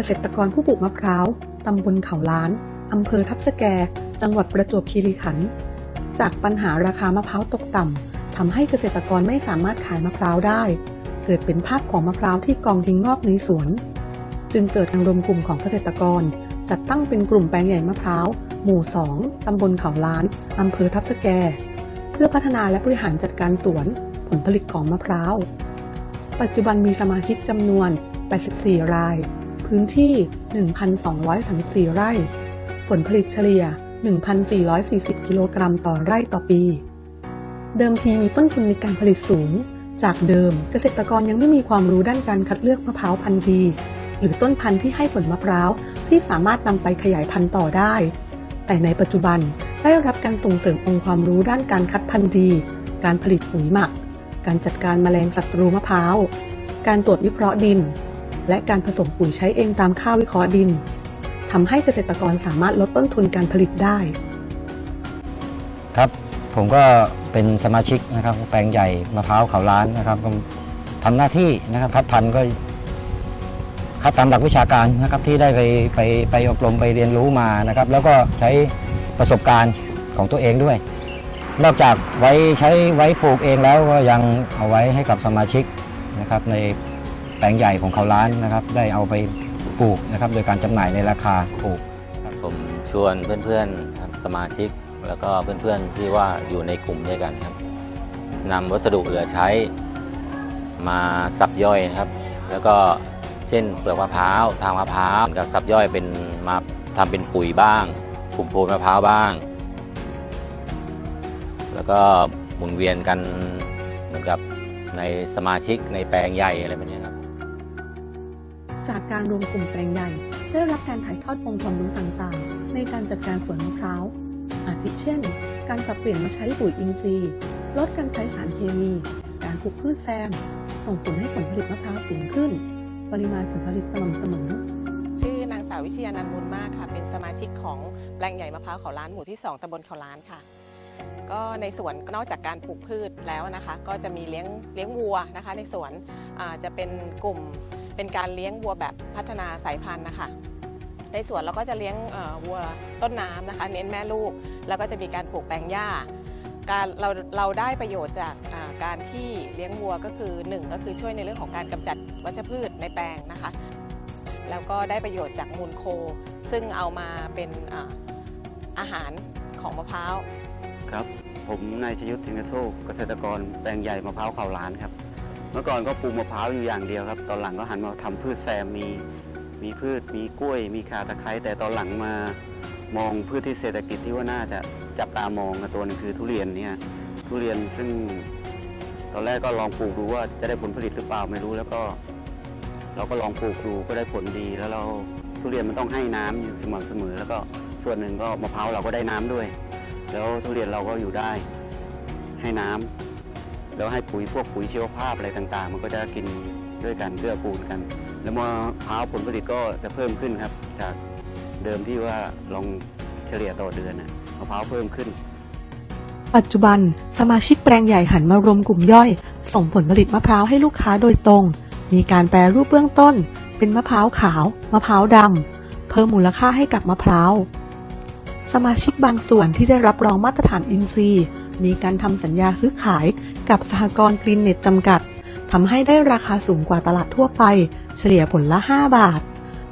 เกษตรกรผู้ปลูกมะพร้าว ตำบลเขาล้าน อำเภอทับสแก จังหวัดประจวบคีรีขันธ์ จากปัญหาราคามะพร้าวตกต่ำ ทำให้เกษตรกรไม่สามารถขายมะพร้าวได้ เกิดเป็นภาพของมะพร้าวที่กองทิ้งงอกในสวน จึงเกิดทางรวมกลุ่มของเกษตรกร จัดตั้งเป็นกลุ่มแปลงใหญ่มะพร้าว หมู่ 2 ตำบลเขาล้าน อำเภอทับสแก เพื่อพัฒนาและบริหารจัดการสวน ผลผลิตของมะพร้าว ปัจจุบันมีสมาชิกจำนวน 84 ราย พื้นที่ 1,234 ไร่ ผลผลิตเฉลี่ย 1,440 กิโลกรัมต่อไร่ต่อปี เดิมทีมีต้นทุนในการผลิตสูง จากเดิมเกษตรกรยังไม่มีความรู้ด้านการคัดเลือกมะพร้าวพันธุ์ดี หรือต้นพันธุ์ที่ให้ผลมะพร้าวที่สามารถนำไปขยายพันธุ์ต่อได้ แต่ในปัจจุบันได้รับการส่งเสริมองค์ความรู้ด้านการคัดพันธุ์ดี การผลิตปุ๋ยหมัก การจัดการแมลงศัตรูมะพร้าว การตรวจวิเคราะห์ดิน และการผสมปุ๋ยใช้เองตามค่าวิเคราะห์ดินทำให้เกษตรกรสามารถลดต้นทุนการผลิตได้ ครับผมก็เป็นสมาชิกนะครับ แปลงใหญ่มะพร้าวเขาล้านนะครับทำหน้าที่นะครับคัดพันธุ์ก็คัดตามหลักวิชาการนะครับที่ได้ไปไปไปอบรมไปเรียนรู้มานะครับ แล้วก็ใช้ประสบการณ์ของตัวเองด้วย นอกจากไว้ใช้ไว้ปลูกเองแล้วก็ยังเอาไว้ให้กับสมาชิกนะครับใน แปลงใหญ่ของเขาล้านนะครับ ได้เอาไปปลูกนะครับ โดยการจำหน่ายในราคาถูกผมชวนเพื่อนๆครับสมาชิก แล้วก็เพื่อนๆที่ว่าอยู่ในกลุ่มด้วยกันครับนำวัสดุเหลือใช้มาสับย่อยนะครับ แล้วก็เช่นเปลือกมะพร้าวทางมะพร้าวกับสับย่อยเป็นมาทำเป็นปุ๋ยบ้างกลุ่มโพนมะพร้าวบ้าง แล้วก็หมุนเวียนกันเหมือนกับในสมาชิกในแปลงใหญ่อะไรแบบนี้ครับ จากการรวมกลุ่มแปลงใหญ่ได้รับการถ่ายทอดองค์ความรู้ต่างๆ ในการจัดการสวนมะพร้าว อาทิเช่น การปรับเปลี่ยนมาใช้ปุ๋ยอินทรีย์ ลดการใช้สารเคมี การปลูกพืชแซม ส่งผลให้ผลผลิตมะพร้าวสูงขึ้น ปริมาณผลผลิตสม่ำเสมอชื่อนางสาววิชยานันท์มูลมากค่ะ เป็นสมาชิกของแปลงใหญ่มะพร้าวเขาล้านหมู่ที่ 2ตำบลเขาล้านค่ะ ก็ในสวนก็นอกจากการปลูกพืชแล้วนะคะ ก็จะมีเลี้ยงเลี้ยงวัวนะคะ ในสวนจะเป็นกลุ่ม เป็นการเลี้ยงวัวแบบพัฒนาสายพันธุ์นะคะในสวนเราก็จะเลี้ยงวัวต้นน้ำนะคะ เน้นแม่ลูก แล้วก็จะมีการปลูกแปลงหญ้าการเราเราได้ประโยชน์จากการที่เลี้ยงวัวก็คือหนึ่งก็คือช่วยในเรื่องของการกำจัดวัชพืชในแปลงนะคะ แล้วก็ได้ประโยชน์จากมูลโค ซึ่งเอามาเป็นอาอาหารของมะพร้าว ครับ ผมนายชยุทธถึงกระโทกเกษตรกรแปลงใหญ่มะพร้าวเขาล้านครับ เมื่อก่อนก็ปลูกมะพร้าวอยู่อย่างเดียวครับ ตอนหลังก็หันมาทำพืชแซมมีมีพืชมีกล้วย มีข่าตะไคร้แต่ตอนหลังมามองพืชที่เศรษฐกิจที่ว่าน่าจะจับตามองตัวนึงคือทุเรียนเนี่ยทุเรียนซึ่งตอนแรกก็ลองปลูกดูว่าจะได้ผลผลิตหรือเปล่าไม่รู้แล้วก็ เราก็ลองปลูกดูก็ได้ผลดีแล้วเราทุเรียนมันต้องให้น้ำอยู่สม่ำเสมอ แล้วก็ส่วนหนึ่งก็มะพร้าวเราก็ได้น้ำด้วย แล้วทุเรียนเราก็อยู่ได้ให้น้ำ แล้วให้ปุ๋ยพวกปุ๋ยชีวภาพอะไรต่างๆ มันก็จะกินด้วยกันเกื้อกูลกัน แล้วมะพร้าวผลผลิตก็จะเพิ่มขึ้นครับ จากเดิมที่ว่าลองเฉลี่ยต่อเดือนนะมะพร้าวเพิ่มขึ้น ปัจจุบันสมาชิกแปลงใหญ่หันมารวมกลุ่มย่อย ส่งผลผลิตมะพร้าวให้ลูกค้าโดยตรง มีการแปรรูปเบื้องต้น เป็นมะพร้าวขาว มะพร้าวดำเพิ่มมูลค่าให้กับมะพร้าวสมาชิกบางส่วนที่ได้รับรองมาตรฐานอินทรีย์ มีการทำสัญญาซื้อขายกับสหกรณ์กรีนเน็ตจำกัดทำให้ได้ราคาสูงกว่าตลาดทั่วไป เฉลี่ยผลละ 5 บาท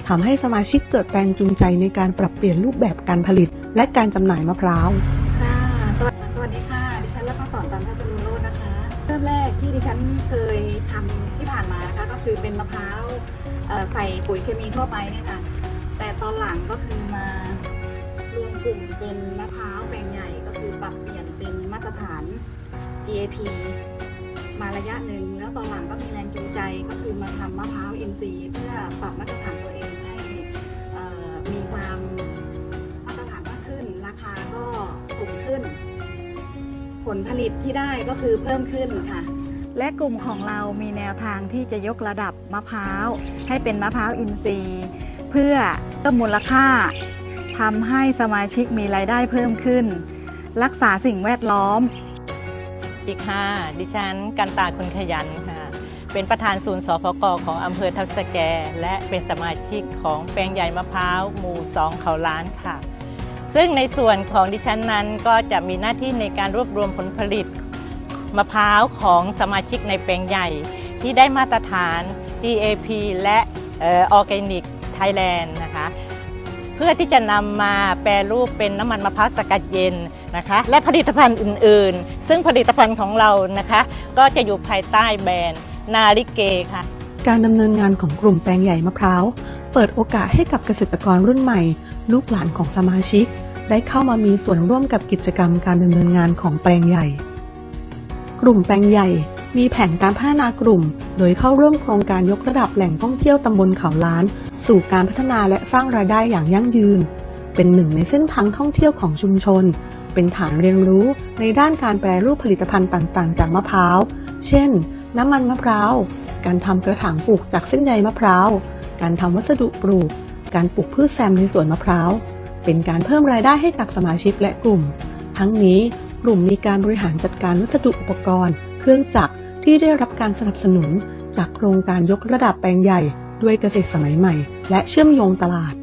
ทำให้สมาชิกเกิดแรงจูงใจในการปรับเปลี่ยนรูปแบบการผลิต และการจำหน่ายมะพร้าวค่ะสวัสดีค่ะ ดิฉันรัตสอนตันทัจรุโรจน์นะคะ เริ่มแรกที่ดิฉันเคยทำที่ผ่านมานะคะก็คือเป็นมะพร้าวใส่ปุ๋ยเคมีทั่วไปเนี่ยค่ะ แต่ตอนหลังก็คือมารวมกลุ่มเป็นมะพร้าวแปลง ตรฐาน GAP มาระยะหนึ่ง แล้วตอนหลังก็มีแรงจูงใจก็คือมาทำมะพร้าว NC เพื่อปรับมาตรฐานตัวเองให้มีความมาตรฐานมากขึ้น ราคาก็สูงขึ้น ผลผลิตที่ได้ก็คือเพิ่มขึ้นค่ะ และกลุ่มของเรามีแนวทางที่จะยกระดับมะพร้าว ให้เป็นมะพร้าวอินทรีย์ เพื่อเพิ่มมูลค่าทำให้สมาชิกมีรายได้เพิ่มขึ้น รักษาสิ่งแวดล้อม สวัสดีค่ะ ดิฉันกันตาคุณขยันค่ะ เป็นประธานศูนย์สพกของอำเภอทับสแก และเป็นสมาชิกของแปลงใหญ่มะพร้าวหมู่สองเขาล้านค่ะ ซึ่งในส่วนของดิฉันนั้นก็จะมีหน้าที่ในการรวบรวมผลผลิตมะพร้าวของสมาชิกในแปลงใหญ่ ที่ได้มาตรฐาน GAP และออร์แกนิกไทยแลนด์นะคะ เพื่อที่จะนำมาแปรรูปเป็นน้ำมันมะพร้าวสกัดเย็นนะคะ และผลิตภัณฑ์อื่นๆ ซึ่งผลิตภัณฑ์ของเรานะคะ ก็จะอยู่ภายใต้แบรนด์นาลิเกค่ะ การดำเนินงานของกลุ่มแปลงใหญ่มะพร้าวเปิดโอกาสให้กับเกษตรกรรุ่นใหม่ ลูกหลานของสมาชิก ได้เข้ามามีส่วนร่วมกับกิจกรรมการดำเนินงานของแปลงใหญ่ กลุ่มแปลงใหญ่ มีแผนการพัฒนากลุ่ม โดยเข้าร่วมโครงการยกระดับแหล่งท่องเที่ยวตำบลเขาล้าน สู่การพัฒนาและสร้างรายได้อย่างยั่งยืน เป็นหนึ่งในเส้นทางท่องเที่ยวของชุมชน เป็นฐานเรียนรู้ในด้านการแปรรูปผลิตภัณฑ์ต่างๆ จากมะพร้าว เช่น น้ำมันมะพร้าว การทำกระถางปลูกจากเส้นใยมะพร้าว การทำวัสดุปลูก การปลูกพืชแซมในสวนมะพร้าว เป็นการเพิ่มรายได้ให้กับสมาชิกและกลุ่ม ทั้งนี้กลุ่มมีการบริหารจัดการวัสดุอุปกรณ์ เครื่องจักร ที่ได้รับการสนับสนุนจากโครงการยกระดับแปลงใหญ่ด้วยเกษตรสมัยใหม่ และเชื่อมโยงตลาด